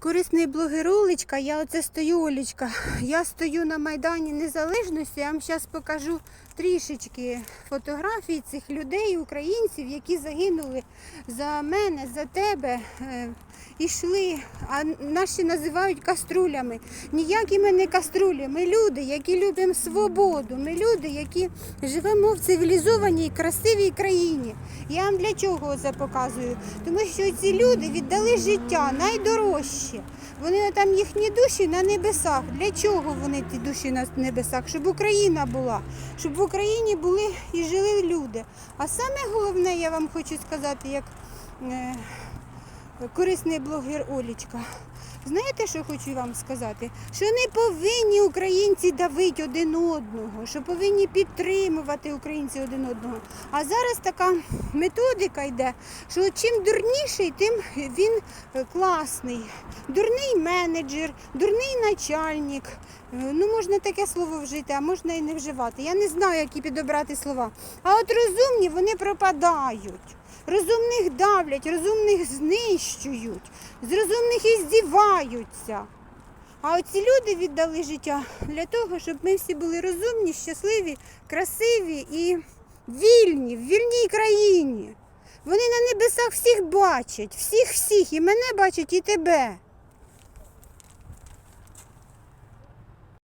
Корисний блогер Олечка, я оце стою, Олечка. Я стою на Майдані Незалежності. Я вам зараз покажу трішечки фотографій цих людей, українців, які загинули за мене, за тебе. Ішли, а наші називають каструлями. Ніякі ми не каструлі. Ми люди, які любимо свободу. Ми люди, які живемо в цивілізованій, красивій країні. Я вам для чого це показую? Тому що ці люди віддали життя найдорожче. Вони там їхні душі на небесах. Для чого вони ті душі на небесах? Щоб Україна була, щоб в Україні були і жили люди. А саме головне, я вам хочу сказати, як е, корисний блогер Олічка. Знаєте, що хочу вам сказати? Що не повинні українці давити один одного, що повинні підтримувати українці один одного. А зараз така методика йде, що чим дурніший, тим він е, класний. Дурний менеджер, дурний начальник. Е, Ну, можна таке слово вжити, а можна і не вживати. Я не знаю, які підобрати слова. А от розумні вони пропадають. Розумних давлять, розумних знищують, з розумних і здіваються. А оці люди віддали життя для того, щоб ми всі були розумні, щасливі, красиві і вільні, в вільній країні. Вони на небесах всіх бачать, всіх всіх, і мене бачать, і тебе.